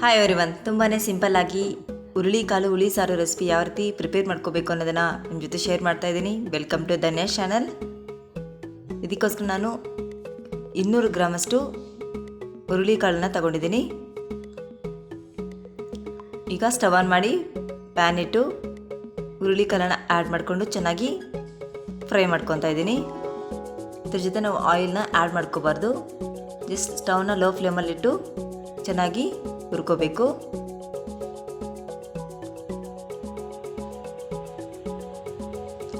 Hi ಅವ್ರಿ one ತುಂಬಾ ಸಿಂಪಲ್ಲಾಗಿ ಹುರುಳಿ ಕಾಳು ಹುಳಿ ಸಾರು ರೆಸಿಪಿ ಯಾವ ರೀತಿ ಪ್ರಿಪೇರ್ ಮಾಡ್ಕೋಬೇಕು ಅನ್ನೋದನ್ನು ನಿಮ್ಮ ಜೊತೆ ಶೇರ್ ಮಾಡ್ತಾ ಇದ್ದೀನಿ. ವೆಲ್ಕಮ್ ಟು ಧನ್ಯ ಚಾನಲ್ ಇದಕ್ಕೋಸ್ಕರ ನಾನು ಇನ್ನೂರು ಗ್ರಾಮಷ್ಟು ಹುರುಳಿ ಕಾಳನ್ನ ತಗೊಂಡಿದ್ದೀನಿ. ಈಗ ಸ್ಟವ್ ಆನ್ ಮಾಡಿ ಪ್ಯಾನ್ ಇಟ್ಟು ಹುರುಳಿ ಕಾಳನ್ನ ಆ್ಯಡ್ ಮಾಡಿಕೊಂಡು ಚೆನ್ನಾಗಿ ಫ್ರೈ ಮಾಡ್ಕೊತಾ ಇದ್ದೀನಿ. ಇದ್ರ ಜೊತೆ ನಾವು ಆಯಿಲ್ನ ಆ್ಯಡ್ ಮಾಡ್ಕೋಬಾರ್ದು. ಜಸ್ಟ್ ಸ್ಟವ್ನ ಲೋ ಫ್ಲೇಮಲ್ಲಿಟ್ಟು ಚೆನ್ನಾಗಿ ಹುರ್ಕೋಬೇಕು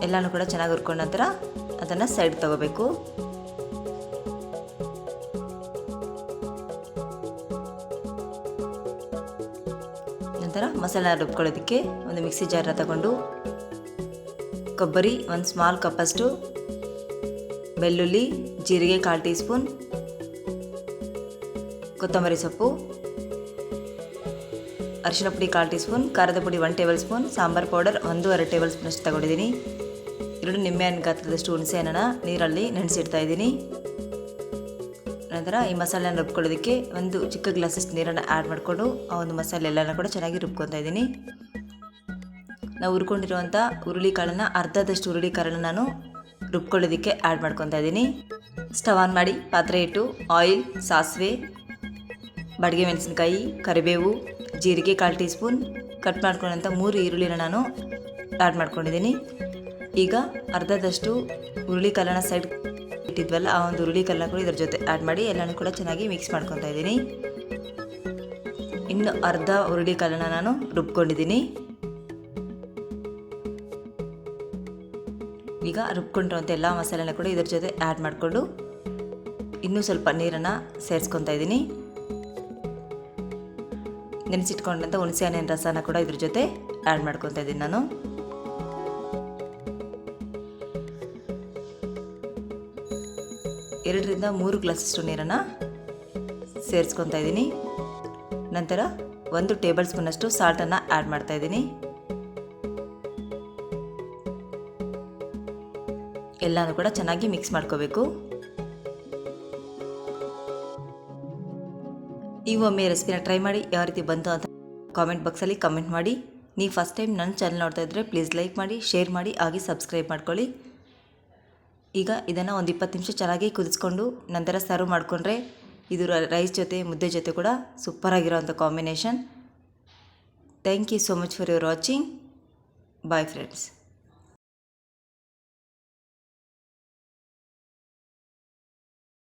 ಎಲ್ಲನೂ ಕೂಡ ಚೆನ್ನಾಗಿ ಹುರ್ಕೊಂಡ ನಂತರ ಅದನ್ನು ಸೈಡ್ ತಗೋಬೇಕು. ನಂತರ ಮಸಾಲ ರುಬ್ಕೊಳ್ಳೋದಕ್ಕೆ ಒಂದು ಮಿಕ್ಸಿ ಜಾರನ್ನ ತಗೊಂಡು ಕೊಬ್ಬರಿ ಒಂದು ಸ್ಮಾಲ್ ಕಪ್ಪಷ್ಟು ಬೆಳ್ಳುಳ್ಳಿ, ಜೀರಿಗೆ ಕಾಲು ಟೀ ಸ್ಪೂನ್ ಕೊತ್ತಂಬರಿ ಸೊಪ್ಪು ಅರಿಶಿನ ಪುಡಿ ಕಾಲು ಟೀ ಸ್ಪೂನ್ ಖಾರದ ಪುಡಿ one tablespoon sambar powder ಒಂದೂವರೆ ಟೇಬಲ್ ಸ್ಪೂನ್ ಅಷ್ಟು ತಗೊಂಡಿದ್ದೀನಿ. ಎರಡು ನಿಂಬೆಹಣ್ಣು ಗಾತ್ರದಷ್ಟು ಹುಣಸೆಹಣ್ಣನ ನೀರಲ್ಲಿ ನೆನೆಸಿಡ್ತಾ ಇದ್ದೀನಿ. ನಂತರ ಈ ಮಸಾಲೆನ ರುಬ್ಕೊಳ್ಳೋದಕ್ಕೆ ಒಂದು ಚಿಕ್ಕ ಗ್ಲಾಸಷ್ಟು ನೀರನ್ನು ಆ್ಯಡ್ ಮಾಡಿಕೊಂಡು ಆ ಒಂದು ಮಸಾಲೆ ಎಲ್ಲನ ಕೂಡ ಚೆನ್ನಾಗಿ ರುಬ್ಕೊತಾ ಇದ್ದೀನಿ. ನಾವು ಹುರ್ಕೊಂಡಿರುವಂಥ ಹುರುಳಿ ಕಾಳನ್ನು ಅರ್ಧದಷ್ಟು ಹುರುಳಿ ಕಾಳನ್ನು ನಾನು ರುಬ್ಕೊಳ್ಳೋದಕ್ಕೆ ಆ್ಯಡ್ ಮಾಡ್ಕೊತಾ ಇದ್ದೀನಿ. ಸ್ಟವ್ ಆನ್ ಮಾಡಿ ಪಾತ್ರೆ ಇಟ್ಟು ಆಯಿಲ್ ಸಾಸಿವೆ ಬಾಡಿಗೆ ಮೆಣಸಿನ್ಕಾಯಿ ಕರಿಬೇವು ಜೀರಿಗೆ ಕಾಲು ಟೀ ಸ್ಪೂನ್ ಕಟ್ ಮಾಡ್ಕೊಂಡಂಥ ಮೂರು ಈರುಳ್ಳಿನ ನಾನು ಆ್ಯಡ್ ಮಾಡ್ಕೊಂಡಿದ್ದೀನಿ. ಈಗ ಅರ್ಧದಷ್ಟು ಹುರುಳಿ ಕಲ್ಲನ ಸೈಡ್ ಇಟ್ಟಿದ್ವಲ್ಲ, ಆ ಒಂದು ಹುರುಳಿ ಕಲ್ಲನ ಕೂಡ ಇದ್ರ ಜೊತೆ ಆ್ಯಡ್ ಮಾಡಿ ಎಲ್ಲನೂ ಕೂಡ ಚೆನ್ನಾಗಿ ಮಿಕ್ಸ್ ಮಾಡ್ಕೊತಾ ಇದ್ದೀನಿ. ಇನ್ನು ಅರ್ಧ ಹುರುಳಿ ಕಲ್ಲನ ನಾನು ರುಬ್ಕೊಂಡಿದ್ದೀನಿ. ಈಗ ರುಬ್ಕೊಂಡಿರುವಂಥ ಎಲ್ಲ ಮಸಾಲೆನ ಕೂಡ ಇದ್ರ ಜೊತೆ ಆ್ಯಡ್ ಮಾಡಿಕೊಂಡು ಇನ್ನೂ ಸ್ವಲ್ಪ ನೀರನ್ನು ಸೇರಿಸ್ಕೊತಾ ಇದ್ದೀನಿ. ನೆನೆಸಿಟ್ಕೊಂಡಂಥ ಹುಣಸೆ ಹಣ್ಣಿನ ರಸನ ಕೂಡ ಇದ್ರ ಜೊತೆ ಆ್ಯಡ್ ಮಾಡ್ಕೊತಾ ಇದ್ದೀನಿ ನಾನು. ಎರಡರಿಂದ ಮೂರು ಗ್ಲಾಸಷ್ಟು ನೀರನ್ನು ಸೇರಿಸ್ಕೊತಾ ಇದ್ದೀನಿ. ನಂತರ ಒಂದು ಟೇಬಲ್ ಸ್ಪೂನಷ್ಟು ಸಾಲ್ಟನ್ನು ಆ್ಯಡ್ ಮಾಡ್ತಾ ಇದ್ದೀನಿ. ಎಲ್ಲನೂ ಕೂಡ ಚೆನ್ನಾಗಿ ಮಿಕ್ಸ್ ಮಾಡ್ಕೋಬೇಕು. ಈ ಒಮ್ಮೆ ರೆಸಿಪಿನ ಟ್ರೈ ಮಾಡಿ ಯಾವ ರೀತಿ ಬಂತು ಅಂತ ಕಾಮೆಂಟ್ ಬಾಕ್ಸಲ್ಲಿ ಕಮೆಂಟ್ ಮಾಡಿ. ನೀವು ಫಸ್ಟ್ ಟೈಮ್ ನನ್ನ ಚಾನಲ್ ನೋಡ್ತಾ ಇದ್ದರೆ ಪ್ಲೀಸ್ ಲೈಕ್ ಮಾಡಿ ಶೇರ್ ಮಾಡಿ, ಹಾಗೆ ಸಬ್ಸ್ಕ್ರೈಬ್ ಮಾಡ್ಕೊಳ್ಳಿ. ಈಗ ಇದನ್ನು ಒಂದು ಇಪ್ಪತ್ತು ನಿಮಿಷ ಚೆನ್ನಾಗಿ ಕುದಿಸ್ಕೊಂಡು ನಂತರ ಸರ್ವ್ ಮಾಡಿಕೊಂಡ್ರೆ ಇದು ರೈಸ್ ಜೊತೆ, ಮುದ್ದೆ ಜೊತೆ ಕೂಡ ಸೂಪರಾಗಿರೋವಂಥ combination thank you so much for your watching bye friends